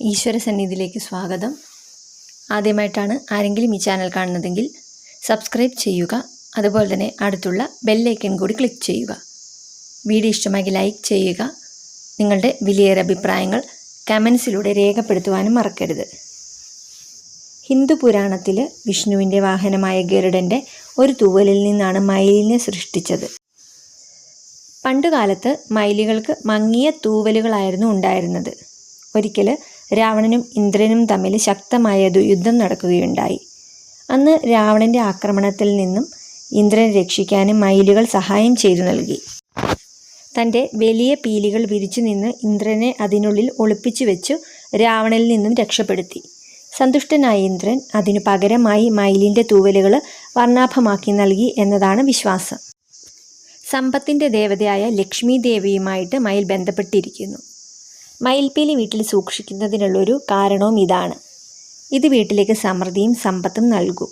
ഈശ്വര സന്നിധിയിലേക്ക് സ്വാഗതം. ആദ്യമായിട്ടാണ് ആരെങ്കിലും ഈ ചാനൽ കാണുന്നതെങ്കിൽ സബ്സ്ക്രൈബ് ചെയ്യുക. അതുപോലെ തന്നെ അടുത്തുള്ള ബെല്ലൈക്കൺ കൂടി ക്ലിക്ക് ചെയ്യുക. വീഡിയോ ഇഷ്ടമായി ലൈക്ക് ചെയ്യുക. നിങ്ങളുടെ വിലയേറെ അഭിപ്രായങ്ങൾ കമൻസിലൂടെ രേഖപ്പെടുത്തുവാനും മറക്കരുത്. ഹിന്ദു പുരാണത്തിൽ വിഷ്ണുവിന്റെ വാഹനമായ ഗരുഡന്റെ ഒരു തൂവലിൽ നിന്നാണ് മയിലിനെ സൃഷ്ടിച്ചത്. പണ്ടുകാലത്ത് മയിലുകൾക്ക് മങ്ങിയ തൂവലുകളായിരുന്നു ഉണ്ടായിരുന്നത്. ഒരിക്കൽ രാവണനും ഇന്ദ്രനും തമ്മിൽ ശക്തമായ ഒരു യുദ്ധം നടക്കുകയുണ്ടായി. അന്ന് രാവണന്റെ ആക്രമണത്തിൽ നിന്നും ഇന്ദ്രൻ രക്ഷിക്കാനും മയിലുകൾ സഹായം ചെയ്തു നൽകി. തന്റെ വലിയ പീലികൾ വിരിച്ചു നിന്ന് ഇന്ദ്രനെ അതിനുള്ളിൽ ഒളിപ്പിച്ചു വെച്ചു രാവണനിൽ നിന്നും രക്ഷപ്പെടുത്തി. സന്തുഷ്ടനായ ഇന്ദ്രൻ അതിനു പകരമായി മയിലിന്റെ തൂവലുകൾ വർണാഭമാക്കി നൽകി എന്നതാണ് വിശ്വാസം. സമ്പത്തിന്റെ ദേവതയായ ലക്ഷ്മി ദേവിയുമായിട്ട് മയിൽ ബന്ധപ്പെട്ടിരിക്കുന്നു. മയിൽപ്പീലി വീട്ടിൽ സൂക്ഷിക്കുന്നതിനുള്ളൊരു കാരണവും ഇതാണ്. ഇത് വീട്ടിലേക്ക് സമൃദ്ധിയും സമ്പത്തും നൽകും.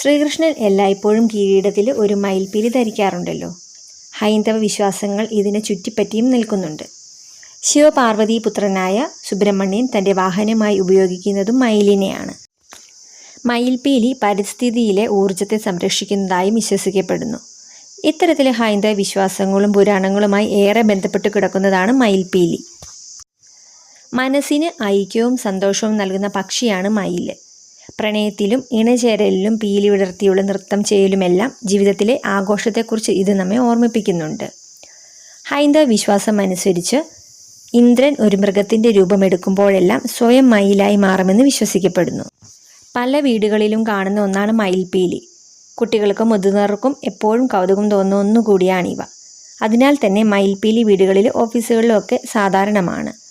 ശ്രീകൃഷ്ണൻ എല്ലായ്പ്പോഴും കിരീടത്തിൽ ഒരു മയിൽപ്പീലി ധരിക്കാറുണ്ടല്ലോ. ഹൈന്ദവ വിശ്വാസങ്ങൾ ഇതിനെ ചുറ്റിപ്പറ്റിയും നിൽക്കുന്നുണ്ട്. ശിവപാർവതി പുത്രനായ സുബ്രഹ്മണ്യൻ തന്റെ വാഹനമായി ഉപയോഗിക്കുന്നതും മയിലിനെയാണ്. മയിൽപ്പീലി പരിസ്ഥിതിയിലെ ഊർജത്തെ സംരക്ഷിക്കുന്നതായും വിശ്വസിക്കപ്പെടുന്നു. ഇത്തരത്തിലെ ഹൈന്ദവ വിശ്വാസങ്ങളും പുരാണങ്ങളുമായി ഏറെ ബന്ധപ്പെട്ട് കിടക്കുന്നതാണ് മയിൽപ്പീലി. മനസ്സിന് ഐക്യവും സന്തോഷവും നൽകുന്ന പക്ഷിയാണ് മയിൽ. പ്രണയത്തിലും ഇണചേരലിലും പീലി വിടർത്തിയുള്ള നൃത്തം ചെയ്യലുമെല്ലാം ജീവിതത്തിലെ ആഘോഷത്തെക്കുറിച്ച് ഇത് നമ്മെ ഓർമ്മിപ്പിക്കുന്നുണ്ട്. ഹൈന്ദവ വിശ്വാസം അനുസരിച്ച് ഇന്ദ്രൻ ഒരു മൃഗത്തിന്റെ രൂപമെടുക്കുമ്പോഴെല്ലാം സ്വയം മയിലായി മാറുമെന്ന് വിശ്വസിക്കപ്പെടുന്നു. പല വീടുകളിലും കാണുന്ന ഒന്നാണ് മയിൽപ്പീലി കുട്ടികൾക്കും മുതിർന്നവർക്കും എപ്പോഴും കൗതുകം തോന്നുന്ന ഒന്നുകൂടിയാണിവ. അതിനാൽ തന്നെ മയിൽപ്പീലി വീടുകളിൽ ഓഫീസുകളിലും ഒക്കെ സാധാരണമാണ്.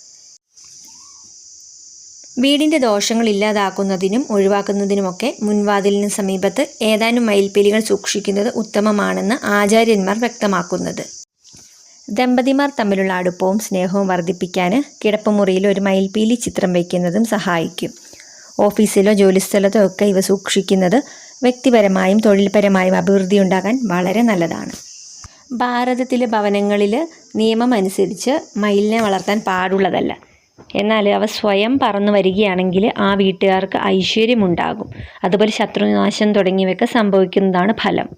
വീടിന്റെ ദോഷങ്ങൾ ഇല്ലാതാക്കുന്നതിനും ഒഴിവാക്കുന്നതിനുമൊക്കെ മുൻവാതിലിന് സമീപത്ത് ഏതാനും മയിൽപ്പീലികൾ സൂക്ഷിക്കുന്നത് ഉത്തമമാണെന്ന് ആചാര്യന്മാർ വ്യക്തമാക്കുന്നത്. ദമ്പതിമാർ തമ്മിലുള്ള അടുപ്പവും സ്നേഹവും വർദ്ധിപ്പിക്കാൻ കിടപ്പുമുറിയിൽ ഒരു മയിൽപ്പീലി ചിത്രം വയ്ക്കുന്നതും സഹായിക്കും. ഓഫീസിലോ ജോലിസ്ഥലത്തോ ഒക്കെ ഇവ സൂക്ഷിക്കുന്നത് വ്യക്തിപരമായും തൊഴിൽപരമായും അഭിവൃദ്ധി ഉണ്ടാകാൻ വളരെ നല്ലതാണ്. ഭാരതത്തിലെ ഭവനങ്ങളിൽ നിയമം അനുസരിച്ച് മയിലിനെ വളർത്താൻ പാടുള്ളതല്ല. എന്നാൽ അവ സ്വയം പറന്നു വരികയാണെങ്കിൽ ആ വീട്ടുകാർക്ക് ഐശ്വര്യമുണ്ടാകും. അതുപോലെ ശത്രുനാശം തുടങ്ങിയവയൊക്കെ സംഭവിക്കുന്നതാണ് ഫലം.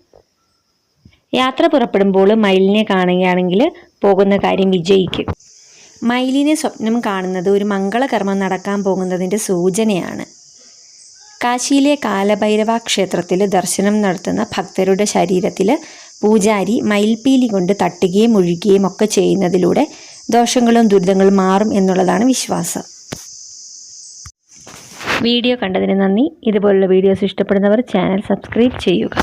യാത്ര പുറപ്പെടുമ്പോൾ മയിലിനെ കാണുകയാണെങ്കിൽ പോകുന്ന കാര്യം വിജയിക്കും. മയിലിനെ സ്വപ്നം കാണുന്നത് ഒരു മംഗളകർമ്മം നടക്കാൻ പോകുന്നതിന്റെ സൂചനയാണ്. കാശിയിലെ കാലഭൈരവ ക്ഷേത്രത്തിൽ ദർശനം നടത്തുന്ന ഭക്തരുടെ ശരീരത്തിൽ പൂജാരി മയിൽപ്പീലി കൊണ്ട് തട്ടുകയും ഒഴുകുകയും ഒക്കെ ചെയ്യുന്നതിലൂടെ ദോഷങ്ങളും ദുരിതങ്ങളും മാറും എന്നുള്ളതാണ് വിശ്വാസം. വീഡിയോ കണ്ടതിന് നന്ദി. ഇതുപോലുള്ള വീഡിയോസ് ഇഷ്ടപ്പെടുന്നവർ ചാനൽ സബ്സ്ക്രൈബ് ചെയ്യുക.